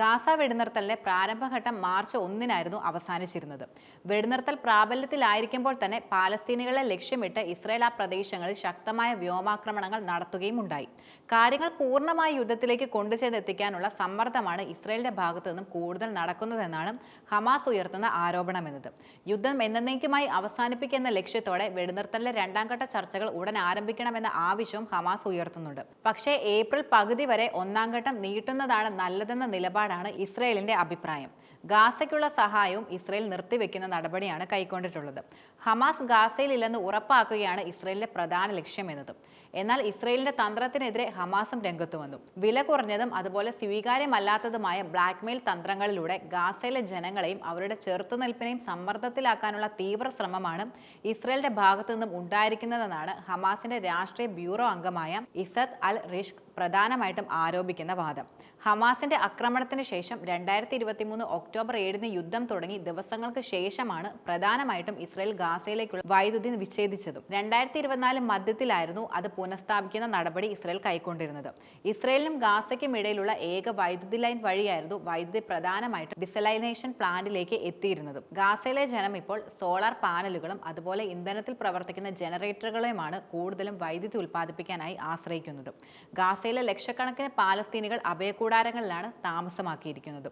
Gaza വെടിനിർത്തലിന്റെ പ്രാരംഭഘട്ടം March ഒന്നിനായിരുന്നു അവസാനിച്ചിരുന്നത്. വെടിനിർത്തൽ പ്രാബല്യത്തിലായിരിക്കുമ്പോൾ തന്നെ പാലസ്തീനികളെ ലക്ഷ്യമിട്ട് ഇസ്രായേൽ ആ പ്രദേശങ്ങളിൽ ശക്തമായ വ്യോമാക്രമണങ്ങൾ നടത്തുകയും ഉണ്ടായി. കാര്യങ്ങൾ പൂർണമായി യുദ്ധത്തിലേക്ക് കൊണ്ടുചെന്നെത്തിക്കാനുള്ള സമ്മർദ്ദമാണ് ഇസ്രായേലിന്റെ ഭാഗത്തു നിന്നും കൂടുതൽ നടക്കുന്നതെന്നാണ് ഹമാസ് ഉയർത്തുന്ന ആരോപണമെന്നത്. യുദ്ധം എന്നേക്കുമായി അവസാനിപ്പിക്കുന്ന ലക്ഷ്യത്തോടെ വെടിനിർത്തലിലെ രണ്ടാം ഘട്ട ചർച്ചകൾ ഉടൻ ആരംഭിക്കണമെന്ന ആവശ്യവും ഹമാസ് ഉയർത്തുന്നുണ്ട്. പക്ഷേ ഏപ്രിൽ പകുതി വരെ ഒന്നാം ഘട്ടം നീട്ടുന്നതാണ് നല്ലതെന്ന നിലപാടാണ് ഇസ്രയേലിന്റെ അഭിപ്രായം. ഗാസയ്ക്കുള്ള സഹായവും ഇസ്രയേൽ നിർത്തിവെക്കുന്ന നടപടിയാണ് കൈക്കൊണ്ടിട്ടുള്ളത്. ഹമാസ് ഗാസയിലില്ലെന്ന് ഉറപ്പാക്കുകയാണ് ഇസ്രയേലിന്റെ പ്രധാന ലക്ഷ്യമെന്നത് എന്നാൽ ഇസ്രയേലിന്റെ തന്ത്രത്തിനെതിരെ ഹമാസും രംഗത്തു വന്നു. വില കുറഞ്ഞതും അതുപോലെ സ്വീകാര്യമല്ലാത്തതുമായ ബ്ലാക്ക്മെയിൽ തന്ത്രങ്ങളിലൂടെ ഗാസയിലെ ജനങ്ങളെയും അവരുടെ ചെറുത്തുനിൽപ്പിനെയും സമ്മർദ്ദത്തിലാക്കാനുള്ള തീവ്ര ശ്രമമാണ് ഇസ്രയേലിന്റെ ഭാഗത്തു നിന്നും ഉണ്ടായിരിക്കുന്നതെന്നാണ് ഹമാസിന്റെ രാഷ്ട്രീയ ബ്യൂറോ അംഗമായ ഇസത് അൽ റിഷ്ക് പ്രധാനമായിട്ടും ആരോപിക്കുന്ന വാദം. ഹമാസിന്റെ ആക്രമണത്തിന് ശേഷം രണ്ടായിരത്തി ഇരുപത്തി മൂന്ന് ഒക്ടോബർ ഏഴിന് യുദ്ധം തുടങ്ങി ദിവസങ്ങൾക്ക് ശേഷമാണ് പ്രധാനമായിട്ടും ഇസ്രയേൽ ഗാസയിലേക്കുള്ള വൈദ്യുതി വിച്ഛേദിച്ചതും. രണ്ടായിരത്തി ഇരുപത്തിനാല് മധ്യത്തിലായിരുന്നു അത് പുനഃസ്ഥാപിക്കുന്ന നടപടി ഇസ്രയേൽ കൈക്കൊണ്ടിരുന്നത്. ഇസ്രയേലിനും ഗാസയ്ക്കും ഇടയിലുള്ള ഏക വൈദ്യുതി ലൈൻ വഴിയായിരുന്നു വൈദ്യുതി പ്രധാനമായിട്ടും ഡിസലൈനേഷൻ പ്ലാന്റിലേക്ക് എത്തിയിരുന്നത്. ഗാസയിലെ ജനം ഇപ്പോൾ സോളാർ പാനലുകളും അതുപോലെ ഇന്ധനത്തിൽ പ്രവർത്തിക്കുന്ന ജനറേറ്ററുകളെയുമാണ് കൂടുതലും വൈദ്യുതി ഉൽപ്പാദിപ്പിക്കാനായി ആശ്രയിക്കുന്നത്. ഗാസയിലെ ലക്ഷക്കണക്കിന് പാലസ്തീനികൾ അഭയകൂടാരങ്ങളിലാണ് താമസമാക്കിയിരിക്കുന്നത്.